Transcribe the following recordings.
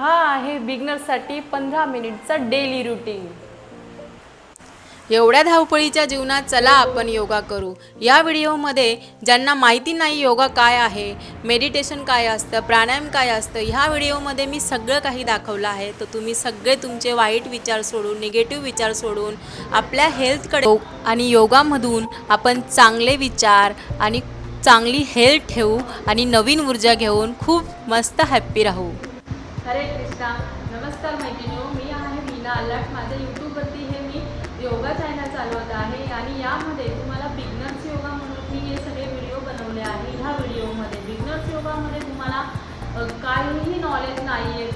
हा आहे बिगनरसाठी पंधरा मिनिटचा डेली रुटीन एवढ्या धावपळीच्या जीवनात चला आपण योगा करू. या व्हिडिओमध्ये ज्यांना माहिती नाही योगा काय आहे मेडिटेशन काय असतं प्राणायाम काय असतं ह्या व्हिडिओमध्ये मी सगळं काही दाखवलं आहे. तर तुम्ही सगळे तुमचे वाईट विचार सोडून निगेटिव्ह विचार सोडून आपल्या हेल्थकडे आणि योगामधून आपण चांगले विचार आणि चांगली हेल्थ ठेवू आणि नवीन ऊर्जा घेऊन खूप मस्त हॅप्पी राहू. हरे कृष्णा नमस्कार मैत्रिणीओ मी आहे मीना अल्लाट. माझ्या यूट्यूबवरती हे मी योगा चॅनल चालवत आहे आणि यामध्ये तुम्हाला बिगनर्स योगा म्हणून मी हे सगळे व्हिडिओ बनवले आहे. ह्या व्हिडिओमध्ये बिगनर्स योगामध्ये तुम्हाला काहीही नॉलेज नाही आहे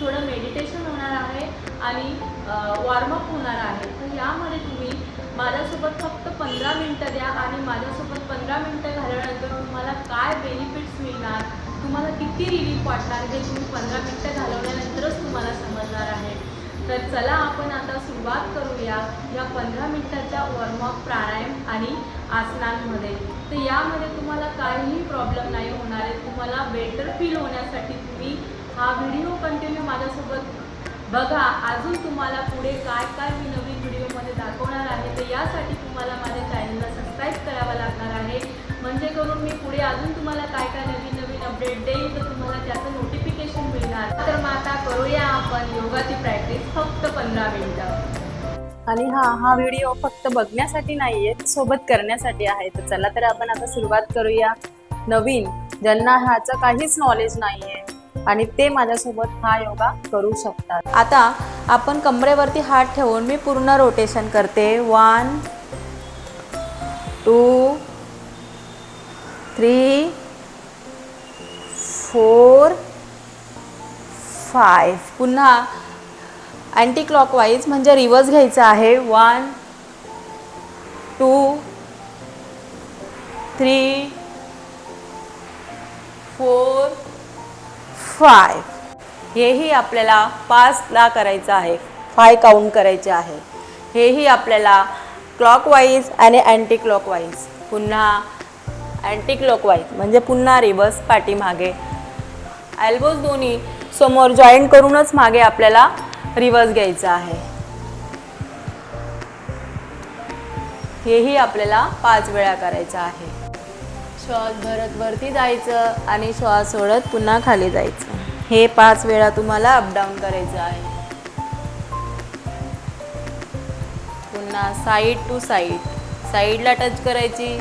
थोडं मेडिटेशन होणार आहे आणि वॉर्मअप होणार आहे. तर यामध्ये तुम्ही माझ्यासोबत फक्त पंधरा मिनटं द्या आणि माझ्यासोबत पंधरा मिनटं घालवल्यानंतर तुम्हाला काय बेनिफिट्स मिळणार तुम्हाला किती रिलीफ वाटणार हे तुम्ही पंधरा मिनटं घालवल्यानंतरच तुम्हाला समजणार आहे. तर चला आपण आता सुरुवात करूया या पंधरा मिनटाच्या वॉर्मअप प्राणायाम आणि आसनांमध्ये. तर यामध्ये तुम्हाला काहीही प्रॉब्लेम नाही होणार आहे. तुम्हाला बेटर फील होण्यासाठी तुम्ही हा व्हिडिओ कंटिन्यू माझ्यासोबत बघा. अजून तुम्हाला पुढे काय काय मी नवीन व्हिडिओमध्ये दाखवणार आहे तर यासाठी तुम्हाला माझ्या चॅनलला सबस्क्राईब करावा लागणार आहे. म्हणजे करून मी पुढे अजून तुम्हाला काय काय नवीन नवीन अपडेट देईन तर तुम्हाला त्याचं नोटिफिकेशन मिळणार. तर मग आता करूया आपण योगाची प्रॅक्टिस फक्त पंधरा मिनिटं. आणि हा हा व्हिडिओ फक्त बघण्यासाठी नाही आहे सोबत करण्यासाठी आहे. तर चला तर आपण आता सुरुवात करूया. नवीन ज्यांना ह्याचं काहीच नॉलेज नाही आहे आणि ते माझ्यासोबत हा योगा करू शकतात. आता आपण कमरेवरती हात ठेवून मी पूर्ण रोटेशन करते. One two three four five पुन्हा अँटी क्लॉकवाईज म्हणजे रिवर्स घ्यायचं आहे. One two three four five हेही आपल्याला पाचला करायचं आहे. फाय काउंट करायचे आहे. हेही आपल्याला क्लॉकवाईज आणि अँटी क्लॉकवाईज पुन्हा अँटी क्लॉकवाईज म्हणजे पुन्हा रिवर्स पाठीमागे. ॲल्बोज दोन्ही समोर जॉईंट करूनच मागे आपल्याला रिवर्स घ्यायचं आहे. हेही आपल्याला पाच वेळा करायचं आहे. श्वास भरत वरती जायचं आणि श्वास सोडत पुन्हा खाली जायचं. हे पाच वेळा तुम्हाला अपडाऊन करायचं आहे. पुन्हा साईड टू साईड साईडला टच करायची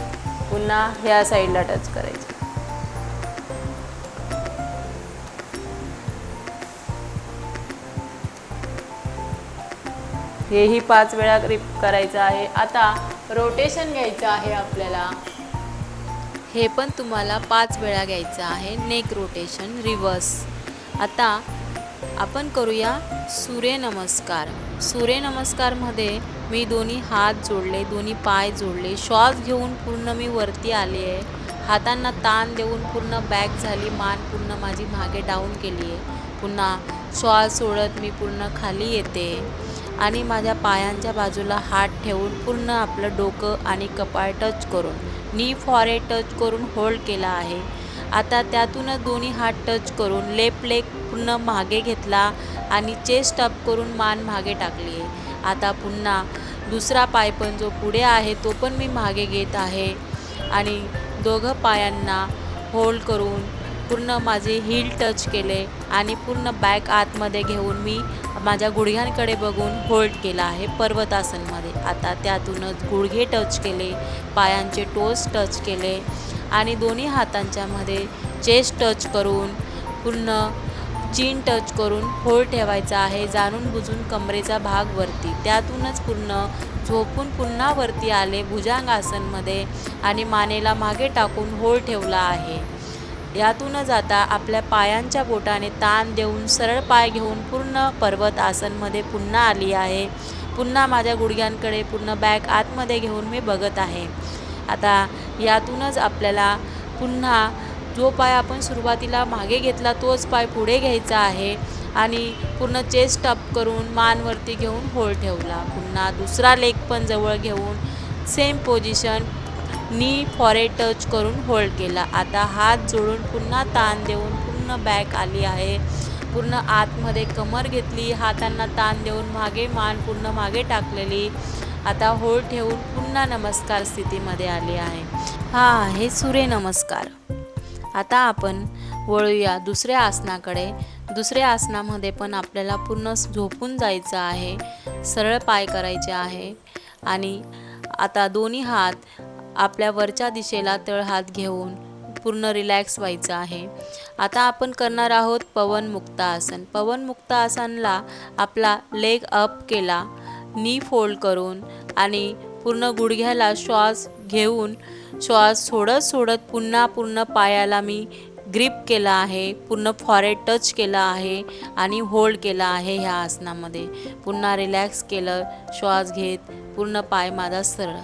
पुन्हा ह्या साईडला टच करायची. हेही पाच वेळा रिप करायचं आहे. आता रोटेशन घ्यायचं आहे आपल्याला. हे पण तुम्हाला पाच वेळा घ्यायचं आहे. नेक रोटेशन रिवर्स आता आपण करूया सूर्यनमस्कार सूर्यनमस्कारमध्ये मी दोन्ही हात जोडले दोन्ही पाय जोडले. श्वास घेऊन पूर्ण मी वरती आले आहे. हातांना ताण देऊन पूर्ण बॅक झाली मान पूर्ण माझी मागे डाऊन केली आहे. पुन्हा श्वास सोडत मी पूर्ण खाली येते. आणि माझ्या पायांच्या बाजूला हात ठेवून पूर्ण आपलं डोकं आणि कपाळ टच करून नी फॉरे टच करून होल्ड केला आहे. आता त्यातूनच दोन्ही हात टच करून लेफ्ट लेग पूर्ण मागे घेतला आणि चेस्ट अप करून मान मागे टाकली आहे. आता पुन्हा दुसरा पाय पण जो पुढे आहे तो पण मी मागे घेत आहे आणि दोघं पायांना होल्ड करून पूर्ण माझे हील टच केले आणि पूर्ण बॅक आतमध्ये घेऊन मी माझ्या गुडघ्यांकडे बघून होल्ड केला आहे पर्वतासनमध्ये. आता त्यातूनच गुडघे टच केले पायांचे टोस टच केले आणि दोन्ही हातांच्यामध्ये चेस्ट टच करून पूर्ण चीन टच करून होल्ड ठेवायचा आहे जाणून बुजून कमरेचा भाग वरती. त्यातूनच पूर्ण झोपून पुन्हा वरती आले भुजांगासनमध्ये आणि मानेला मागे टाकून होल्ड ठेवला आहे. यातूनच आता आपल्या पायांच्या बोटाने ताण देऊन सरळ पाय घेऊन पूर्ण पर्वत आसनमध्ये पुन्हा आली आहे. पुन्हा माझ्या गुडघ्यांकडे पूर्ण बॅक आतमध्ये घेऊन मी बघत आहे. आता यातूनच आपल्याला पुन्हा जो पाय आपण सुरुवातीला मागे घेतला तोच पाय पुढे घ्यायचा आहे आणि पूर्ण चेस्ट अप करून मानवरती घेऊन होल ठेवला. पुन्हा दुसरा लेग पण जवळ घेऊन सेम पोझिशन नी फॉरे टच करून होल्ड केला. आता हात जोडून पुन्हा ताण देऊन पूर्ण बॅक आली आहे. पूर्ण आतमध्ये कमर घेतली. हातांना ताण देऊन मागे मान पूर्ण मागे टाकलेली. आता होल्ड ठेवून पुन्हा नमस्कार स्थितीमध्ये आली आहे. हा आहे सूर्य नमस्कार. आता आपण वळूया दुसऱ्या आसनाकडे. दुसऱ्या आसनामध्ये पण आपल्याला पूर्ण झोपून जायचं आहे. सरळ पाय करायचे आहे. आणि आता दोन्ही हात आपल्या वरच्या दिशेला तळहात घेऊन पूर्ण रिलॅक्स व्हायचं आहे. आता आपण करणार आहोत पवनमुक्त आसन. पवन आसनला आपला लेग अप केला. नी फोल्ड करून आणि पूर्ण गुडघ्याला श्वास घेऊन श्वास सोडत सोडत पुन्हा पूर्ण पायाला मी ग्रीप केला आहे. पूर्ण फॉरेड टच केला आहे आणि होल्ड केला आहे ह्या आसनामध्ये. पुन्हा रिलॅक्स केलं श्वास घेत पूर्ण पाय माझा सरळ.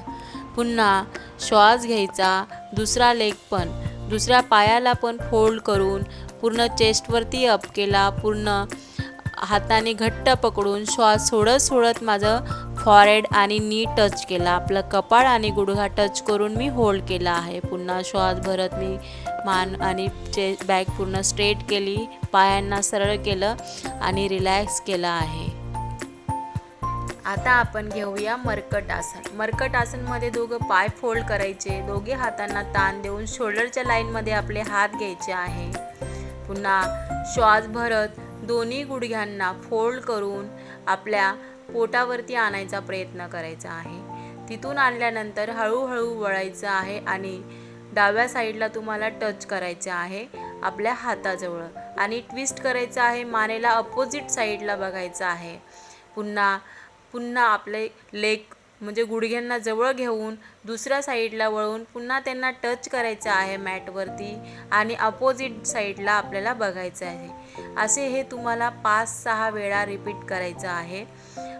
पुन्हा श्वास घ्यायचा दुसरा लेग पण. दुसऱ्या पायाला पण फोल्ड करून पूर्ण चेस्टवरती अप केला पूर्ण हाताने घट्ट पकडून श्वास सोडत सोडत माझं फॉरेड आणि नी टच केला. आपलं कपाळ आणि गुडघा टच करून मी होल्ड केला आहे. पुन्हा श्वास भरत मी मान आणि चे बॅक पूर्ण स्ट्रेट केली. पायांना सरळ केलं आणि रिलॅक्स केलं आहे. आता आपण घेऊया मरकट आसन. मरकट आसनमध्ये दोघं पाय फोल्ड करायचे. दोघे हातांना ताण देऊन शोल्डरच्या लाईनमध्ये आपले हात घ्यायचे आहे. पुन्हा श्वास भरत दोन्ही गुडघ्यांना फोल्ड करून आपल्या पोटावरती आणायचा प्रयत्न करायचा आहे. तिथून आणल्यानंतर हळूहळू वळायचं आहे आणि डाव्या साईडला तुम्हाला टच करायचं आहे आपल्या हाताजवळ. आणि ट्विस्ट करायचं आहे मानेला अपोजिट साईडला बघायचं आहे. पुन्हा पुन्हा आपले लेग म्हणजे गुडघ्यांना जवळ घेऊन दुसऱ्या साईडला वळून पुन्हा त्यांना टच करायचं आहे मॅटवरती आणि अपोजिट साईडला आपल्याला बघायचं आहे. असे हे तुम्हाला पाच सहा वेळा रिपीट करायचं आहे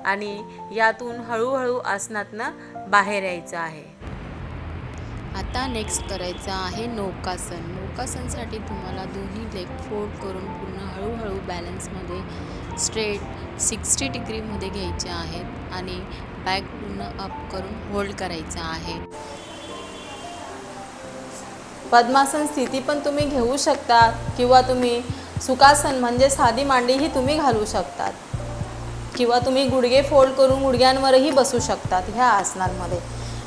आणि यातून हळूहळू आसनातनं बाहेर यायचं आहे. आता नेक्स्ट करायचं आहे नौकासन. योगासनसाठी तुम्हाला दोन्ही लेग फोल्ड करून पूर्ण हळूहळू बॅलन्समध्ये स्ट्रेट सिक्स्टी डिग्रीमध्ये घ्यायचे आहेत आणि बॅक पूर्ण अप करून होल्ड करायचं आहे. पद्मासन स्थिती पण तुम्ही घेऊ शकता किंवा तुम्ही सुखासन म्हणजे साधी मांडीही तुम्ही घालू शकतात. किंवा तुम्ही गुडघे फोल्ड करून गुडघ्यांवरही बसू शकतात ह्या आसनांमध्ये.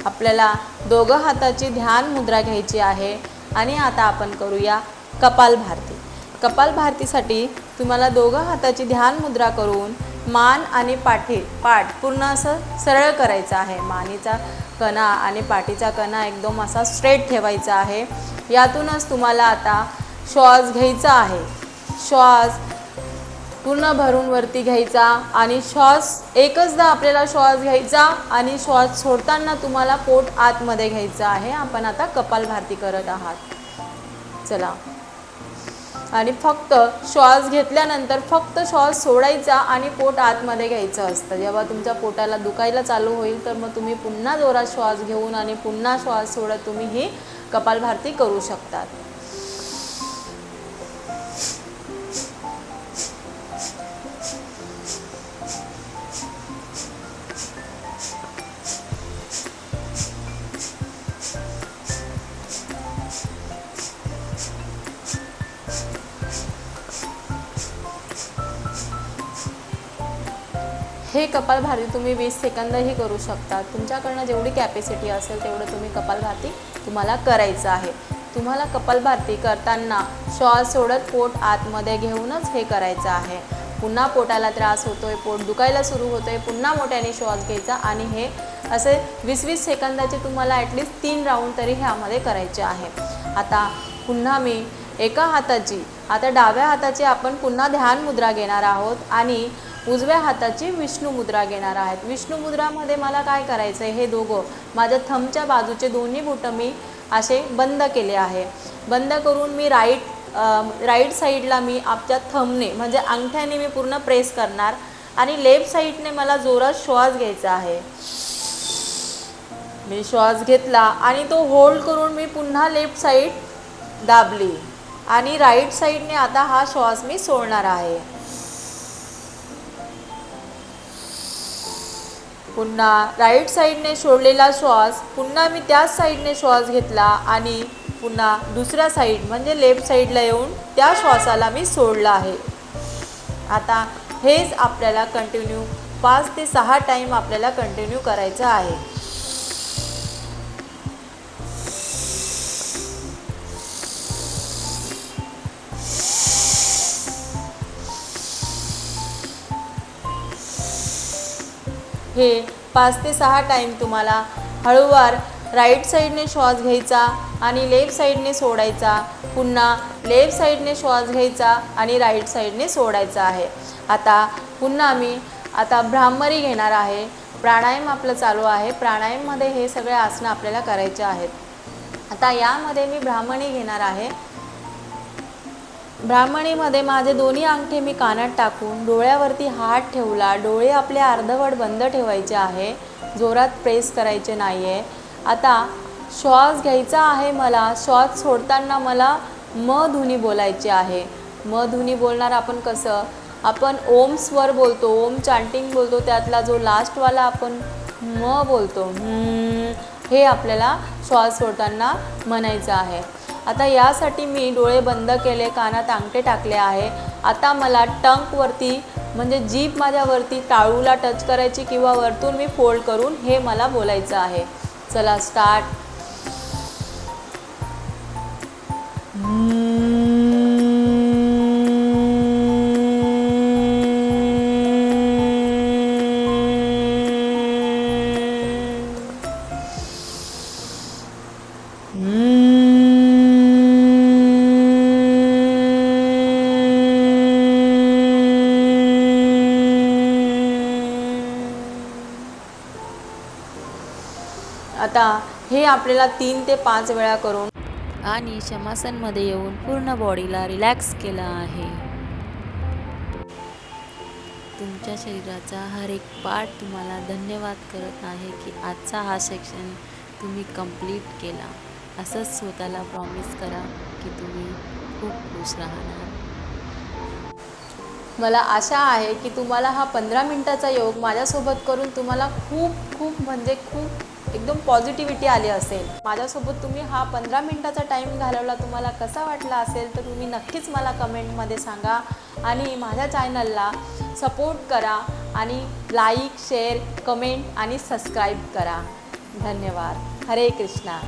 आपल्याला दोघं हाताची ध्यान मुद्रा घ्यायची आहे. आणि आता आपण करूया कपाल भारती. कपाल भारतीसाठी तुम्हाला दोघं हाताची ध्यान मुद्रा करून मान आणि पाठी पाठ पूर्ण असं सरळ करायचं आहे. मानेचा कणा आणि पाठीचा कणा एकदम असा स्ट्रेट ठेवायचा आहे. यातूनच तुम्हाला आता श्वास घ्यायचा आहे. श्वास पूर्ण भरून वरती घ्यायचा आणि श्वास एकचदा आपल्याला श्वास घ्यायचा आणि श्वास सोडताना तुम्हाला पोट आतमध्ये घ्यायचं आहे. आपण आता कपालभारती करत आहात. चला. आणि फक्त श्वास घेतल्यानंतर फक्त श्वास सोडायचा आणि पोट आतमध्ये घ्यायचं असतं. जेव्हा तुमच्या पोटाला दुखायला चालू होईल तर मग तुम्ही पुन्हा जोरात श्वास घेऊन आणि पुन्हा श्वास सोडत तुम्ही ही कपालभारती करू शकतात. हे कपालभाती तुम्ही वीस सेकंदही करू शकता. तुमच्याकडनं जेवढी कॅपॅसिटी असेल तेवढं तुम्ही कपालभाती तुम्हाला करायचं आहे. तुम्हाला कपालभाती करताना श्वास सोडत पोट आतमध्ये घेऊनच हे करायचं आहे. पुन्हा पोटाला त्रास होतोय पोट दुखायला सुरू होतोय पुन्हा मोठ्याने श्वास घ्यायचा आणि हे असे वीस वीस सेकंदाचे तुम्हाला ॲटलिस्ट तीन राऊंड तरी ह्यामध्ये करायचे आहे. आता पुन्हा मी एका हाताची आता डाव्या हाताची आपण पुन्हा ध्यान मुद्रा घेणार आहोत आणि उजव्या हाताची विष्णू मुद्रा घेणार आहेत. विष्णू मुद्रामध्ये मला काय करायचं आहे हे दोघं माझ्या थंबच्या बाजूचे दोन्ही बोटं मी असे बंद केले आहे. बंद करून मी राईट राईट साईडला मी आपल्या थंबने म्हणजे अंगठ्याने मी पूर्ण प्रेस करणार आणि लेफ्ट साईडने मला जोरात श्वास घ्यायचा आहे. मी श्वास घेतला आणि तो होल्ड करून मी पुन्हा लेफ्ट साईड दाबली. आणि राईट साईडने आता हा श्वास मी सोडणार आहे. पुन्हा राईट साईडने सोडलेला श्वास पुन्हा मी त्याच साईडने श्वास घेतला आणि पुन्हा दुसऱ्या साईड म्हणजे लेफ्ट साईडला येऊन त्या श्वासाला मी सोडलं आहे. आता हेच आपल्याला कंटिन्यू पाच ते सहा टाईम आपल्याला कंटिन्यू करायचं आहे. हे पाच ते सहा टाईम तुम्हाला हळूवार राईट साईडने श्वास घ्यायचा आणि लेफ्ट साईडने सोडायचा. पुन्हा लेफ्ट साईडने श्वास घ्यायचा आणि राईट साईडने सोडायचा आहे. आता पुन्हा मी आता भ्रामरी घेणार आहे. प्राणायाम आपलं चालू आहे. प्राणायाममध्ये हे सगळे आसनं आपल्याला करायचे आहेत. आता यामध्ये मी ब्राह्मणी घेणार आहे. ब्राह्मणीमध्ये माझे दोन्ही अंगठे मी कानात टाकून डोळ्यावरती हात ठेवला. डोळे आपले अर्धवट बंद ठेवायचे आहे. जोरात प्रेस करायचे नाही आहे आता श्वास घ्यायचा आहे मला. श्वास सोडताना मला म धुनी बोलायची आहे. म धुनी बोलणार आपण कसं? आपण ओम स्वर बोलतो ओम चांटिंग बोलतो त्यातला जो लास्टवाला आपण म बोलतो हे आपल्याला श्वास सोडताना म्हणायचं आहे. आता यासाठी मी डोळे बंद केले कानात अंगठे टाकले आहे. आता मला टंकवरती म्हणजे जीप माझ्यावरती टाळूला टच करायची किंवा वरतून मी फोल्ड करून हे मला बोलायचं आहे. चला स्टार्ट आता हे आपल्याला तीन ते पाच वेळा करून आणि शमासनमध्ये येऊन पूर्ण बॉडीला रिलॅक्स केलं आहे. तुमच्या शरीराचा हर एक पार्ट तुम्हाला धन्यवाद करत आहे की आजचा हा सेक्शन तुम्ही कंप्लीट केला. असंच स्वतःला प्रॉमिस करा की तुम्ही खूप खुश राहणार. मला आशा आहे की तुम्हाला हा पंधरा मिनटाचा योग माझ्यासोबत करून तुम्हाला खूप खूप म्हणजे खूप एकदम पॉझिटिव्हिटी आली असेल. माझ्यासोबत तुम्ही हा पंधरा मिनटाचा टाईम घालवला तुम्हाला कसा वाटला असेल तर तुम्ही नक्कीच मला कमेंटमध्ये सांगा आणि माझ्या चॅनलला सपोर्ट करा आणि लाईक शेअर कमेंट आणि सबस्क्राईब करा. धन्यवाद. हरे कृष्णा.